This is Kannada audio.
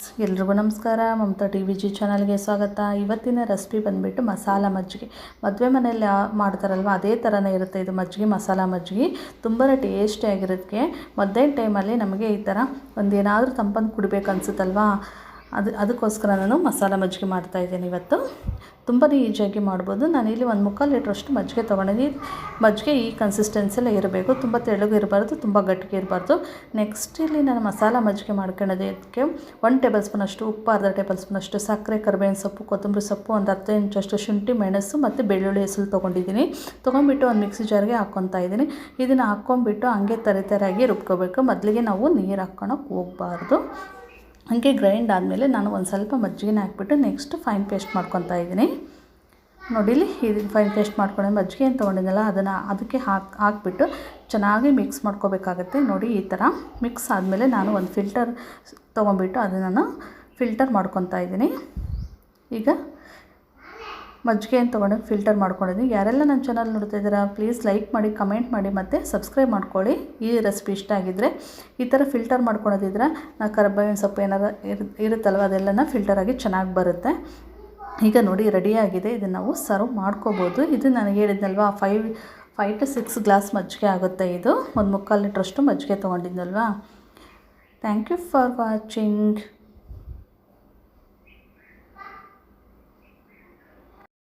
ಎಲ್ರಿಗೂ ನಮಸ್ಕಾರ. ಮಮತಾ ಟಿ ವಿ ಜಿ ಚಾನಲ್ಗೆ ಸ್ವಾಗತ. ಇವತ್ತಿನ ರೆಸಿಪಿ ಬಂದುಬಿಟ್ಟು ಮಸಾಲ ಮಜ್ಜಿಗೆ. ಮದುವೆ ಮನೆಯಲ್ಲಿ ಮಾಡ್ತಾರಲ್ವ, ಅದೇ ಥರನೇ ಇರುತ್ತೆ ಇದು ಮಜ್ಜಿಗೆ, ಮಸಾಲ ಮಜ್ಜಿಗೆ. ತುಂಬ ಟೇಸ್ಟಿಯಾಗಿರೋದಕ್ಕೆ ಮಧ್ಯಾಹ್ನ ಟೈಮಲ್ಲಿ ನಮಗೆ ಈ ಥರ ಒಂದು ಏನಾದರೂ ತಂಪನ್ನು ಕುಡಿಬೇಕು ಅನ್ಸುತ್ತಲ್ವಾ ಅದು ಅದಕ್ಕೋಸ್ಕರ ನಾನು ಮಸಾಲ ಮಜ್ಜಿಗೆ ಮಾಡ್ತಾಯಿದ್ದೀನಿ ಇವತ್ತು. ತುಂಬಾ ಈಜಿಯಾಗಿ ಮಾಡ್ಬೋದು. ನಾನಿಲ್ಲಿ ಒಂದು ಮುಕ್ಕಾಲು ಲೀಟ್ರಷ್ಟು ಮಜ್ಜಿಗೆ ತೊಗೊಂಡಿದ್ದೀನಿ. ಮಜ್ಜಿಗೆ ಈ ಕನ್ಸಿಸ್ಟೆನ್ಸಿಯಲ್ಲೇ ಇರಬೇಕು. ತುಂಬ ತೆಳ್ಳಗೆ ಇರಬಾರ್ದು, ತುಂಬ ಗಟ್ಟಿಗೆ ಇರಬಾರ್ದು. ನೆಕ್ಸ್ಟ್ ಇಲ್ಲಿ ನಾನು ಮಸಾಲ ಮಜ್ಜಿಗೆ ಮಾಡ್ಕೊಳ್ಳೋದಕ್ಕೆ ಒಂದು ಟೇಬಲ್ ಸ್ಪೂನಷ್ಟು ಉಪ್ಪು, ಅರ್ಧ ಟೇಬಲ್ ಸ್ಪೂನಷ್ಟು ಸಕ್ಕರೆ, ಕರಿಬೇವಿನ ಸೊಪ್ಪು, ಕೊತ್ತಂಬರಿ ಸೊಪ್ಪು, ಒಂದು ಅರ್ಧ ಇಂಚಷ್ಟು ಶುಂಠಿ, ಮೆಣಸು ಮತ್ತು ಬೆಳ್ಳುಳ್ಳಿ ಹೆಸರು ತೊಗೊಂಡಿದ್ದೀನಿ. ತೊಗೊಂಡ್ಬಿಟ್ಟು ಒಂದು ಮಿಕ್ಸಿ ಜಾರ್ಗೆ ಹಾಕ್ಕೊತಾ ಇದ್ದೀನಿ. ಇದನ್ನು ಹಾಕ್ಕೊಂಬಿಟ್ಟು ಹಂಗೆ ತರಿತರಾಗಿ ರುಬ್ಕೋಬೇಕು. ಮೊದಲಿಗೆ ನಾವು ನೀರು ಹಾಕ್ಕೊಳಕ್ಕೆ ಹೋಗಬಾರ್ದು. ಹಾಗೆ ಗ್ರೈಂಡ್ ಆದಮೇಲೆ ನಾನು ಒಂದು ಸ್ವಲ್ಪ ಮಜ್ಜಿಗೆನ ಹಾಕ್ಬಿಟ್ಟು ನೆಕ್ಸ್ಟ್ ಫೈನ್ ಪೇಸ್ಟ್ ಮಾಡ್ಕೊತಾ ಇದ್ದೀನಿ. ನೋಡಿಲಿ ಇದನ್ನು ಫೈನ್ ಪೇಸ್ಟ್ ಮಾಡ್ಕೊಂಡು, ಮಜ್ಜಿಗೆ ಏನು ತೊಗೊಂಡಿದ್ದಲ್ಲ ಅದನ್ನು ಅದಕ್ಕೆ ಹಾಕಿ, ಹಾಕ್ಬಿಟ್ಟು ಚೆನ್ನಾಗಿ ಮಿಕ್ಸ್ ಮಾಡ್ಕೋಬೇಕಾಗತ್ತೆ. ನೋಡಿ ಈ ಥರ ಮಿಕ್ಸ್ ಆದಮೇಲೆ ನಾನು ಒಂದು ಫಿಲ್ಟರ್ ತೊಗೊಂಬಿಟ್ಟು ಅದನ್ನು ನಾನು ಫಿಲ್ಟರ್ ಮಾಡ್ಕೊತಾ ಇದ್ದೀನಿ. ಈಗ ಮಜ್ಜಿಗೆ ಅಂತ ತೊಗೊಂಡು ಫಿಲ್ಟರ್ ಮಾಡ್ಕೊಂಡಿದ್ದೀನಿ. ಯಾರೆಲ್ಲ ನನ್ನ ಚಾನಲ್ ನೋಡ್ತಾ ಇದ್ದೀರಾ ಪ್ಲೀಸ್ ಲೈಕ್ ಮಾಡಿ ಕಮೆಂಟ್ ಮಾಡಿ ಮತ್ತು ಸಬ್ಸ್ಕ್ರೈಬ್ ಮಾಡ್ಕೊಳ್ಳಿ. ಈ ರೆಸಿಪಿ ಇಷ್ಟ ಆಗಿದ್ದರೆ ಈ ಥರ ಫಿಲ್ಟರ್ ಮಾಡ್ಕೊಳೋದಿದ್ರೆ ನಾ ಕರ್ಬೇವಿನ ಸೊಪ್ಪು ಏನಾರು ಇರು, ಇರುತ್ತಲ್ವ, ಅದೆಲ್ಲನ ಫಿಲ್ಟರ್ ಆಗಿ ಚೆನ್ನಾಗಿ ಬರುತ್ತೆ. ಈಗ ನೋಡಿ ರೆಡಿಯಾಗಿದೆ ಇದನ್ನು ನಾವು ಸರ್ವ್ ಮಾಡ್ಕೋಬೋದು. ಇದು ನನಗೆ ಹೇಳಿದ್ನಲ್ವ five five to six glass ಮಜ್ಜಿಗೆ ಆಗುತ್ತೆ ಇದು. ಒಂದು ಮುಕ್ಕಾಲು ಲೀಟ್ರಷ್ಟು ಮಜ್ಜಿಗೆ ತೊಗೊಂಡಿದ್ನಲ್ವಾ. Thank you for watching